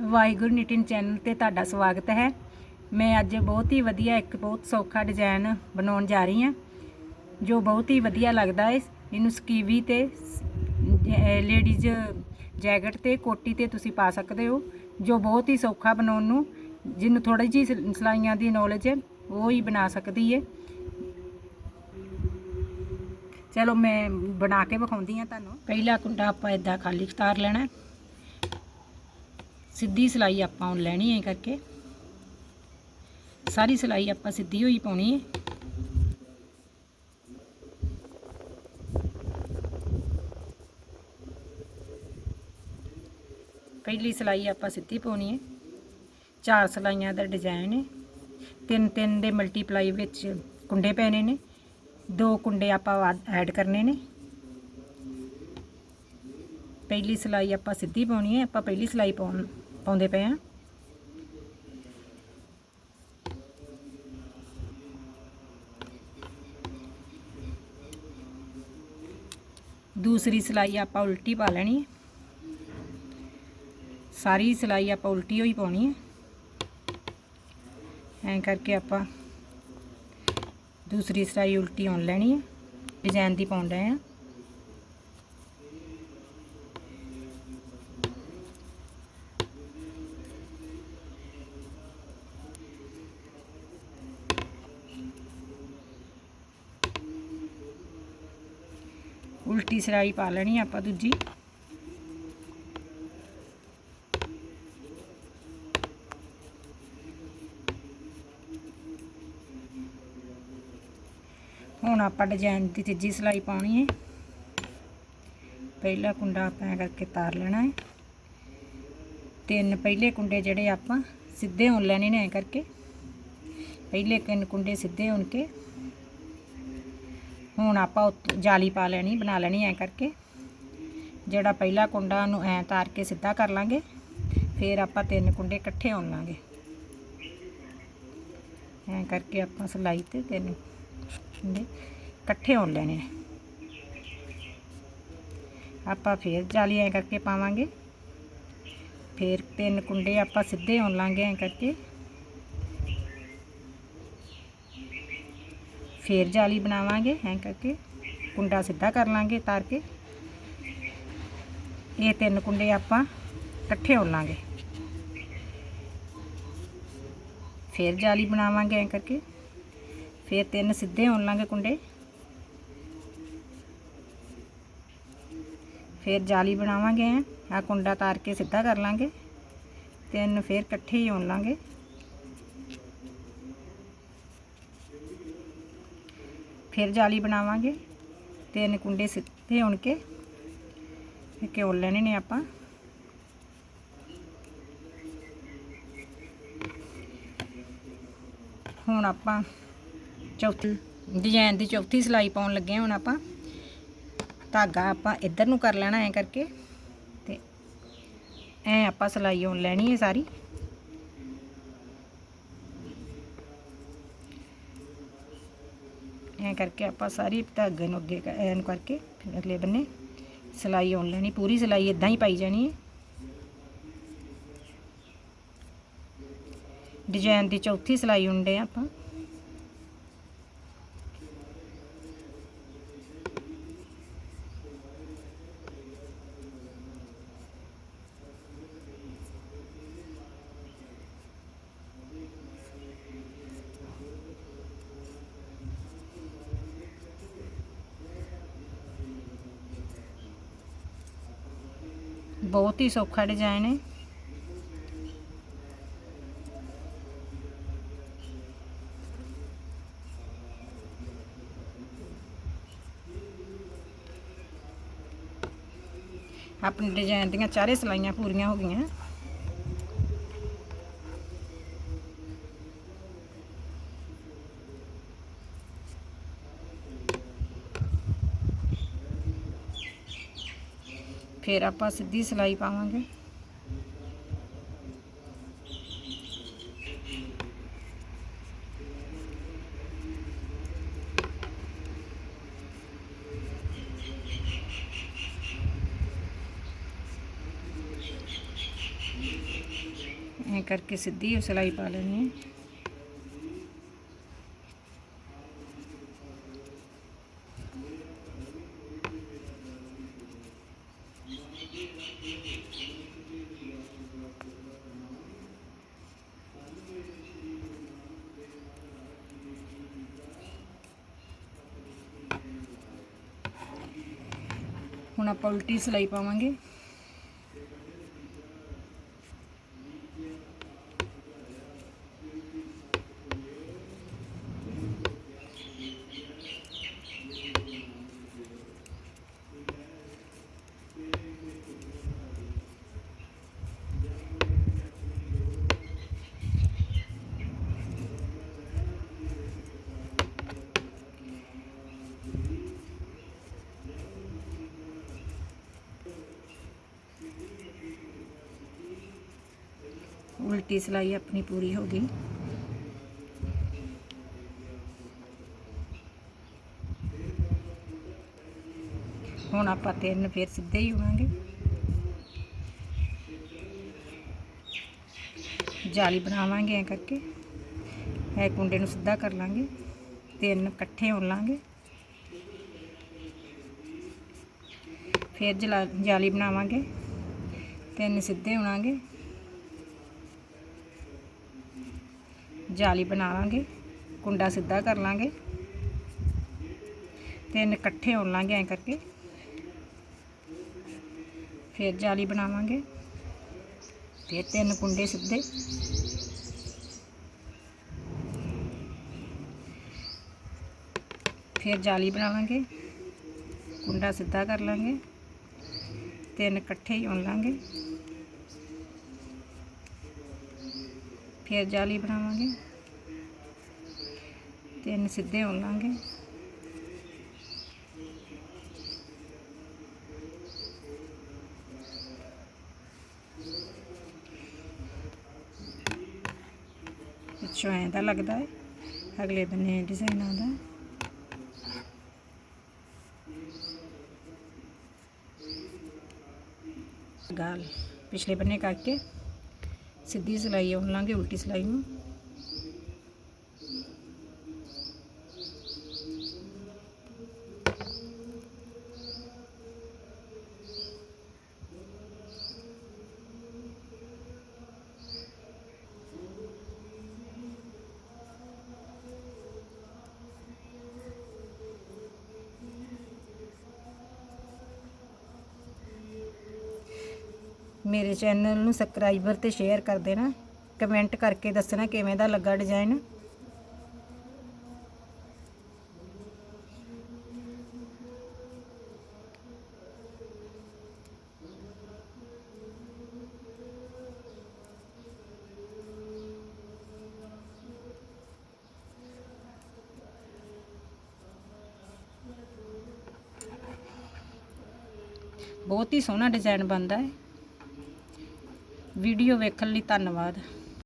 Waheguru ਨਿਟਿਨ channel ਤੇ ਤੁਹਾਡਾ ਸਵਾਗਤ ਹੈ। ਮੈਂ ਅੱਜ ਬਹੁਤ ਹੀ ਵਧੀਆ ਇੱਕ ਬਹੁਤ ਸੌਖਾ ਡਿਜ਼ਾਈਨ ਬਣਾਉਣ ਜਾ ਰਹੀ ਹਾਂ, ਜੋ ਬਹੁਤ ਹੀ ਵਧੀਆ ਲੱਗਦਾ ਹੈ। ਇਹਨੂੰ ਸਕੀਵੀ ਤੇ ਲੇਡੀਜ਼ ਜੈਕਟ ਤੇ, ਕੋਟੀ ਤੇ ਤੁਸੀਂ ਪਾ ਸਕਦੇ ਹੋ, ਜੋ ਬਹੁਤ ਹੀ ਸੌਖਾ ਬਣਾਉਣ ਨੂੰ, ਜਿਹਨੂੰ ਥੋੜੀ ਜਿਹੀ ਸਿ- ਸਿਲਾਈਆਂ ਦੀ ਨੌਲੇਜ ਹੈ, ਉਹ ਹੀ ਬਣਾ ਸਕਦੀ ਹੈ। ਚਲੋ ਮੈਂ ਬਣਾ ਕੇ ਵਿਖਾਉਂਦੀ ਹਾਂ ਤੁਹਾਨੂੰ। ਪਹਿਲਾ ਕੁੰਡਾ ਆਪਾਂ ਇਦਾਂ ਖਾਲੀ ਖਤਾਰ ਲੈਣਾ ਸਿੱਧੀ ਸਿਲਾਈ ਆਪਾਂ ਹੁਣ ਲੈਣੀ ਹੈ ਕਰਕੇ। ਸਾਰੀ ਸਿਲਾਈ ਆਪਾਂ ਸਿੱਧੀ ਹੋਈ ਪਾਉਣੀ ਹੈ। ਪਹਿਲੀ ਸਿਲਾਈ ਆਪਾਂ ਸਿੱਧੀ ਪਾਉਣੀ ਹੈ। ਚਾਰ ਸਿਲਾਈਆਂ ਦਾ ਡਿਜ਼ਾਈਨ ਹੈ। ਤਿੰਨ ਤਿੰਨ ਦੇ ਮਲਟੀਪਲਾਈ ਵਿੱਚ ਕੁੰਡੇ ਪੈਣੇ ਨੇ। ਦੋ ਕੁੰਡੇ ਆਪਾਂ ਐਡ ਕਰਨੇ ਨੇ। ਪਹਿਲੀ ਸਿਲਾਈ ਆਪਾਂ ਸਿੱਧੀ ਪਾਉਣੀ ਹੈ। ਆਪਾਂ ਪਹਿਲੀ ਸਿਲਾਈ ਪਾਉਣ ਪਾਉਂਦੇ ਪਏ ਆ। ਦੂਸਰੀ ਸਿਲਾਈ ਆਪਾਂ ਉਲਟੀ ਪਾ ਲੈਣੀ ਹੈ। ਸਾਰੀ ਸਿਲਾਈ ਆਪਾਂ ਉਲਟੀ ਹੋਈ ਪਾਉਣੀ ਹੈ। ਐਂ ਕਰਕੇ ਆਪਾਂ ਦੂਸਰੀ ਸਿਲਾਈ ਉਲਟੀ ਆਉਣ ਲੈਣੀ ਹੈ। ਡਿਜ਼ਾਈਨ ਦੀ ਪਾਉਣ ਰਹੇ ਆ ਉਲਟੀ ਸਿਲਾਈ ਪਾ ਲੈਣੀ ਆਪਾਂ ਦੂਜੀ। ਹੁਣ ਆਪਾਂ ਡਿਜ਼ਾਈਨ ਦੀ ਤੀਜੀ ਸਿਲਾਈ ਪਾਉਣੀ ਹੈ ਪਹਿਲਾ ਕੁੰਡਾ ਆਪਾਂ ਐਂ ਕਰਕੇ ਤਾਰ ਲੈਣਾ ਹੈ ਤਿੰਨ ਪਹਿਲੇ ਕੁੰਡੇ ਜਿਹੜੇ ਆਪਾਂ ਸਿੱਧੇ ਹੋਣ ਲੈਣੇ ਨੇ ਐਂ ਕਰਕੇ। ਪਹਿਲੇ ਤਿੰਨ ਕੁੰਡੇ ਸਿੱਧੇ ਹੋਣ ਕੇ ਹੁਣ ਆਪਾਂ ਉੱਤੋਂ ਜਾਲੀ ਪਾ ਲੈਣੀ, ਬਣਾ ਲੈਣੀ ਐ ਕਰਕੇ। ਜਿਹੜਾ ਪਹਿਲਾ ਕੁੰਡਾ ਨੂੰ ਐ ਤਾਰ ਕੇ ਸਿੱਧਾ ਕਰ ਲਾਂਗੇ। ਫਿਰ ਆਪਾਂ ਤਿੰਨ ਕੁੰਡੇ ਇਕੱਠੇ ਹੋਣ ਲਾਂਗੇ। ਐ ਕਰਕੇ ਆਪਾਂ ਸਿਲਾਈ ਤੇ ਤਿੰਨ ਕੁੰਡੇ ਇਕੱਠੇ ਹੋਣ ਲੈਣੇ ਆਪਾਂ ਫਿਰ ਜਾਲੀ ਐ ਕਰਕੇ ਪਾਵਾਂਗੇ। ਫਿਰ ਤਿੰਨ ਕੁੰਡੇ ਆਪਾਂ ਸਿੱਧੇ ਹੋਣ ਲਾਂਗੇ ਐ ਕਰਕੇ। ਫੇਰ ਜਾਲੀ ਬਣਾਵਾਂਗੇ ਐਂ ਕਰਕੇ। ਕੁੰਡਾ ਸਿੱਧਾ ਕਰ ਲਾਂਗੇ, ਤਾਰ ਕੇ। ਇਹ ਤਿੰਨ ਕੁੰਡੇ ਆਪਾਂ ਇਕੱਠੇ ਹੋ ਲਾਂਗੇ। ਫੇਰ ਜਾਲੀ ਬਣਾਵਾਂਗੇ ਐਂ ਕਰਕੇ। ਫੇਰ ਤਿੰਨ ਸਿੱਧੇ ਹੋਣ ਲਾਂਗੇ ਕੁੰਡੇ। ਫੇਰ ਜਾਲੀ ਬਣਾਵਾਂਗੇ ਐਂ ਆ ਕੁੰਡਾ ਤਾਰ ਕੇ ਸਿੱਧਾ ਕਰ ਲਾਂਗੇ। ਤਿੰਨ ਫੇਰ ਇਕੱਠੇ ਹੀ ਹੋਣ ਲਾਂਗੇ। ਫਿਰ ਜਾਲੀ ਬਣਾਵਾਂਗੇ ਤਿੰਨ ਕੁੰਡੇ ਸਿੱਧੇ ਹੋਣ ਕੇ ਫਿਰ ਘਿਓ ਲੈਣੇ ਨੇ ਆਪਾਂ। ਹੁਣ ਆਪਾਂ ਚੌਥੀ ਡਿਜ਼ਾਈਨ ਦੀ ਚੌਥੀ ਸਿਲਾਈ ਪਾਉਣ ਲੱਗੇ ਹਾਂ ਹੁਣ ਆਪਾਂ। ਧਾਗਾ ਆਪਾਂ ਇੱਧਰ ਨੂੰ ਕਰ ਲੈਣਾ ਐ ਕਰਕੇ ਤੇ ਐ ਆਪਾਂ ਸਿਲਾਈ ਹੋਣ ਲੈਣੀ ਹੈ ਸਾਰੀ। ਐਂ ਕਰਕੇ ਆਪਾਂ ਸਾਰੀ ਧਾਗੇ ਨੂੰ ਅੱਗੇ ਕ- ਐਨ ਕਰਕੇ ਅਗਲੇ ਬੰਨੇ ਸਿਲਾਈ ਆਉਣ ਲੈਣੀ, ਪੂਰੀ ਸਿਲਾਈ ਇਦਾਂ ਹੀ ਪਾਈ ਜਾਣੀ ਹੈ। ਡਿਜ਼ਾਈਨ ਦੀ ਚੌਥੀ ਸਿਲਾਈ ਹੁੰਦੇ ਆਪਾਂ। ਬਹੁਤ ਹੀ ਸੌਖਾ ਡਿਜ਼ਾਈਨ ਹੈ। ਆਪਣੇ ਡਿਜ਼ਾਈਨ ਦੀਆਂ ਚਾਰੇ ਸਿਲਾਈਆਂ ਪੂਰੀਆਂ ਹੋ ਗਈਆਂ। ਫਿਰ ਆਪਾਂ ਸਿੱਧੀ ਸਿਲਾਈ ਪਾਵਾਂਗੇ ਐਂ ਕਰਕੇ ਸਿੱਧੀ ਉਹ ਸਿਲਾਈ ਪਾ ਹੁਣ ਆਪਾਂ ਉਲਟੀ ਸਿਲਾਈ ਪਾਵਾਂਗੇ। ਉਲਟੀ ਸਿਲਾਈ ਆਪਣੀ ਪੂਰੀ ਹੋ ਗਈ। ਹੁਣ ਆਪਾਂ ਤਿੰਨ ਫੇਰ ਸਿੱਧੇ ਹੀ ਹੋਵਾਂਗੇ। ਜਾਲੀ ਬਣਾਵਾਂਗੇ ਐ ਕਰਕੇ। ਇਹ ਕੁੰਡੇ ਨੂੰ ਸਿੱਧਾ ਕਰ ਲਾਂਗੇ। ਤਿੰਨ ਇਕੱਠੇ ਹੋਣ ਲਾਂਗੇ। ਫਿਰ ਜਲਾ, ਜਾਲੀ ਬਣਾਵਾਂਗੇ। ਤਿੰਨ ਸਿੱਧੇ ਹੋਣਾਂਗੇ। ਜਾਲੀ ਬਣਾਵਾਂਗੇ ਕੁੰਡਾ ਸਿੱਧਾ ਕਰ ਲਾਂਗੇ। ਤਿੰਨ ਇਕੱਠੇ ਹੋਣ ਲਾਂਗੇ ਐ ਕਰਕੇ। ਫਿਰ ਜਾਲੀ ਬਣਾਵਾਂਗੇ। ਫਿਰ ਤਿੰਨ ਕੁੰਡੇ ਸਿੱਧੇ। ਫਿਰ ਜਾਲੀ ਬਣਾਵਾਂਗੇ। ਕੁੰਡਾ ਸਿੱਧਾ ਕਰ ਲਾਂਗੇ। ਤਿੰਨ ਇਕੱਠੇ ਹੀ ਹੋਣ ਲਾਂਗੇ। ਫਿਰ ਜਾਲੀ ਬਣਾਵਾਂਗੇ। ਤਿੰਨ ਸਿੱਧੇ ਹੋਣ ਲਾਂਗੇ ਪਿੱਛੋਂ ਐਂ ਦਾ ਲੱਗਦਾ ਹੈ ਅਗਲੇ ਬੰਨੇ ਡਿਜ਼ਾਈਨ ਆਉਂਦਾ। ਹੈ ਗਾਲ ਪਿਛਲੇ ਬੰਨੇ ਕਰਕੇ ਸਿੱਧੀ ਸਿਲਾਈ ਹੋਣ ਲਾਂਗੇ, ਉਲਟੀ ਸਿਲਾਈ ਨੂੰ। ਮੇਰੇ ਚੈਨਲ ਨੂੰ ਸਬਸਕ੍ਰਾਈਬਰ ਤੇ ਸ਼ੇਅਰ ਕਰ ਦੇਣਾ। ਕਮੈਂਟ ਕਰਕੇ ਦੱਸਣਾ ਕਿਵੇਂ ਦਾ ਲੱਗਾ ਡਿਜ਼ਾਈਨ ਬਹੁਤ ਹੀ ਸੋਹਣਾ ਡਿਜ਼ਾਈਨ ਬਣਦਾ ਹੈ। ਵੀਡੀਓ ਵੇਖਣ ਲਈ ਧੰਨਵਾਦ।